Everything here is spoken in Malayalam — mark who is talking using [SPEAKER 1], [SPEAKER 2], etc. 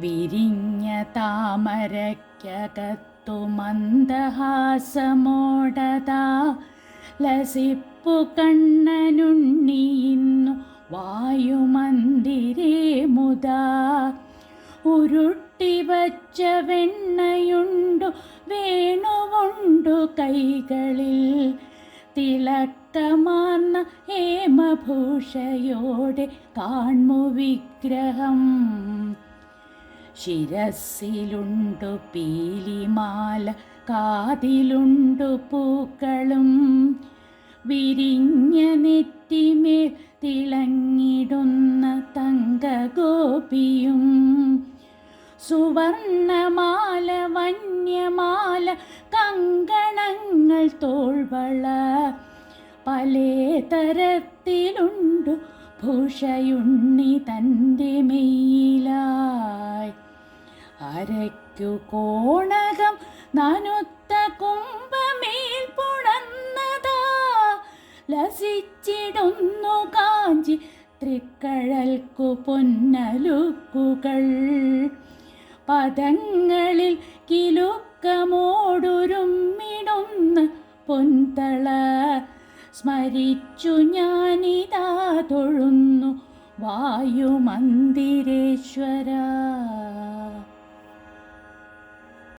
[SPEAKER 1] വിരിഞ്ഞ താമരയ്ക്കകത്തു മന്ദഹാസമോടതാ. ലസിപ്പു കണ്ണനുണ്ണിയിന്നു വായുമന്ദിരേ മുതാ. ഉരുട്ടി വച്ച വെണ്ണയുണ്ടു വേണുവുണ്ടു കൈകളിൽ. തിളക്കമാർന്ന ഹേമഭൂഷയോടെ കാൺമു വിഗ്രഹം ശിരസിലുണ്ടു പീലിമാല കാതിലുണ്ടു പൂക്കളും. വിരിഞ്ഞ നെറ്റിമേൽ തിളങ്ങിടുന്ന തങ്കഗോപിയും. സുവർണമാല വന്യമാല കങ്കണങ്ങൾ തോൾവള. പലേ തരത്തിലുണ്ടു ഭൂഷയുണ്ണി തന്റെ മെയ്യിലായി അരയ്ക്കു കോണകം നനുത്ത കുംഭമേൽ പുണന്നതാ ലസിച്ചിടുന്നു കാഞ്ചി തൃക്കഴൽക്കു പൊന്നലുക്കുകൾ. പദങ്ങളിൽ കിലുക്കമോടുരുമ്മിടുന്ന പൊന്തള സ്മരിച്ചു ഞാനിതാ തൊഴുന്നു വായുമന്ദിരേശ്വര.